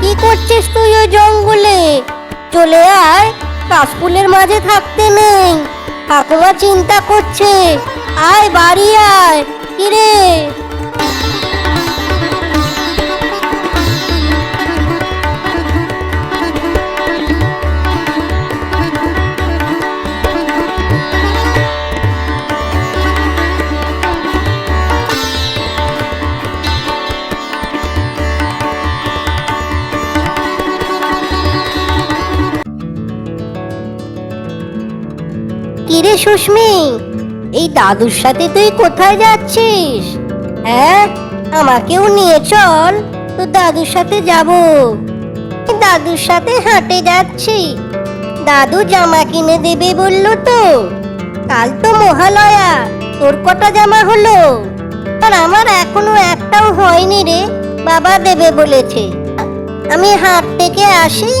কি করছিস তুই ওই জঙ্গলে? চলে আয় কাশফুলের মাঝে থাকতে নেই। ঠাকুমা চিন্তা করছে, আয় বাড়ি আয়। কিরে? কিরে সুস্মি? এই দাদুর সাথে তুই কোথায় যাচ্ছিস? হ্যাঁ? আমাকেও নিয়ে চল, তো দাদুর সাথে যাব। দাদুর সাথে হাঁটে যাচ্ছি। দাদু জামা কিনে দেবে বলল তো। কাল তো মহালয়া, তোর কটা জামা হলো? আর আমার এখনও একটাও হয়নি রে, বাবা দেবে বলেছে। আমি হাট থেকে আসি,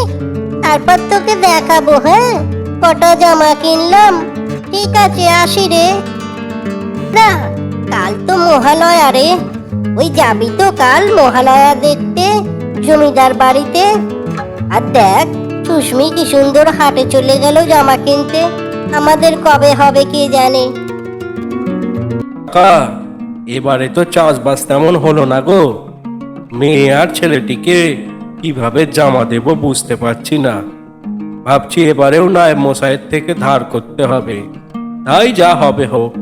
তারপর তোকে দেখাবো হ্যাঁ? কটা জামা কিনলাম ঠিক আছে, আসি রে। না, কাল তো মহালয়া রে। ওই যাবি তো কাল মহালয়া দেখতে, জমিদার বাড়িতে। আর দেখ, সুস্মি কি সুন্দর হাটে চলে গেল জামা কিনতে। আমাদের কবে হবে কে জানে। এবারে তো চাষবাস তেমন হলো না গো। মেয়ে আর ছেলেটিকে কীভাবে জামা দেব বুঝতে পারছি না। ভাবছি এবারেও নায়েব মশাইয়ের থেকে ধার করতে হবে। তাই যা হবে হোক।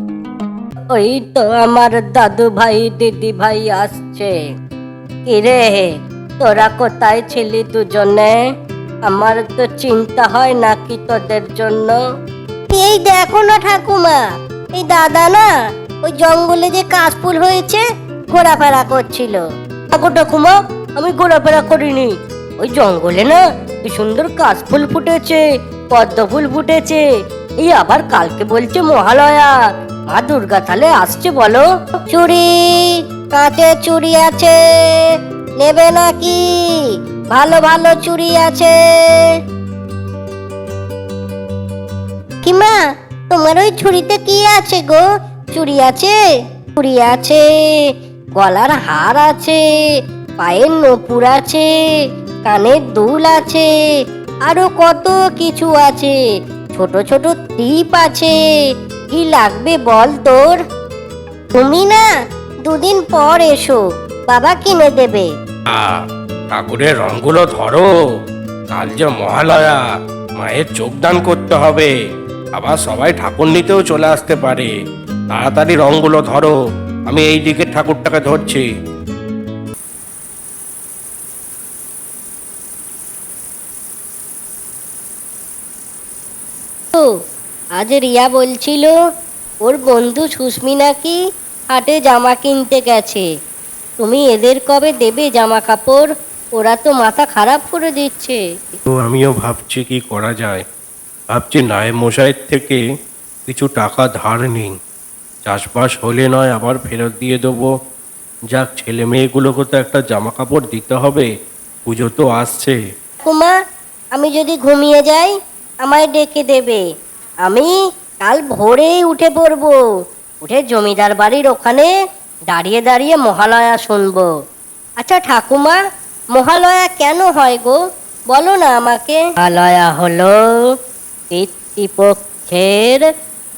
ওই তো আমার দাদু ভাই দিদি ভাই আসছে। কিরে তোরা কোথায় ছিলি দুজনে? আমার তো চিন্তা হয় নাকি তোদের জন্য। এই দেখো না ঠাকুমা এই দাদা না ওই জঙ্গলে যে কাশফুল হয়েছে ঘোরাফেরা করছিল। ঠাকুর ঠাকুমা আমি ঘোরাফেরা করিনি। ওই জঙ্গলে না কি সুন্দর কাশফুল ফুটেছে পদ্ম ফুল ফুটেছে এই আবার কালকে বলছে মহালয়া মা দুর্গা তাহলে আসছে বলো। চুড়ি কাঁচের চুড়ি আছে, নেবে নাকি? ভালো ভালো চুড়ি আছে। কিমা তোমার ওই ছুরিতে কি আছে গো? চুড়ি আছে চুড়ি আছে, গলার হার আছে, পায়ের নপুর আছে, কানের দুল আছে, আরও কত কিছু আছে। ছোট ছোট টিপ আছে। কি লাগবে বল তোর? তুমি না দুদিন পর এসো বাবা কিনে দেবে। আ, ঠাকুরের রঙগুলো ধরো। কাল যে মহালয়া মায়ের যোগদান করতে হবে। আবার সবাই ঠাকুর নিতেও চলে আসতে পারে। তাড়াতাড়ি রঙগুলো ধরো। আমি এই দিকে ঠাকুরটাকে ধরছি। আজ রিয়া বলছিল ওর বন্ধু সুস্মি নাকি হাটে জামা কিনতে গেছে। তুমি এদের কবে দেবে জামা কাপড়? ওরা তো মাথা খারাপ করে দিচ্ছে। তো আমিও ভাবছি কি করা যায়। ভাবছি নায়েব মশাইয়ের থেকে কিছু টাকা ধার নিই চাষবাস হলে নয় আবার ফেরত দিয়ে দেবো। যাক ছেলে মেয়েগুলোকে তো একটা জামা কাপড় দিতে হবে। পুজো তো আসছে। কুমা আমি যদি ঘুমিয়ে যাই আমায় ডেকে দেবে। আমি কাল ভোরেই উঠে পড়ব। উঠে জমিদার বাড়ির ওখানে দাঁড়িয়ে দাঁড়িয়ে মহালয়া শুনব। আচ্ছা ঠাকুমা, মহালয়া কেন হয় গো? বলো না আমাকে। মহালয়া হলো পিতৃপক্ষের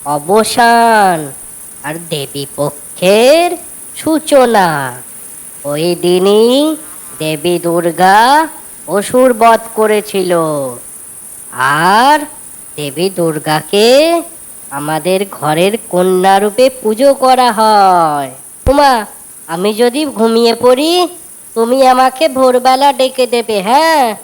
অবসান আর দেবী পক্ষের সূচনা। ওই দিনই দেবী দুর্গা অসুর বধ করেছিল। আর দেবী দুর্গাকে আমাদের ঘরের কন্যা রূপে পুজো করা হয়। উমা, আমি যদি ঘুমিয়ে পড়ি, তুমি আমাকে ভোরবেলা ডেকে দেবে হ্যাঁ?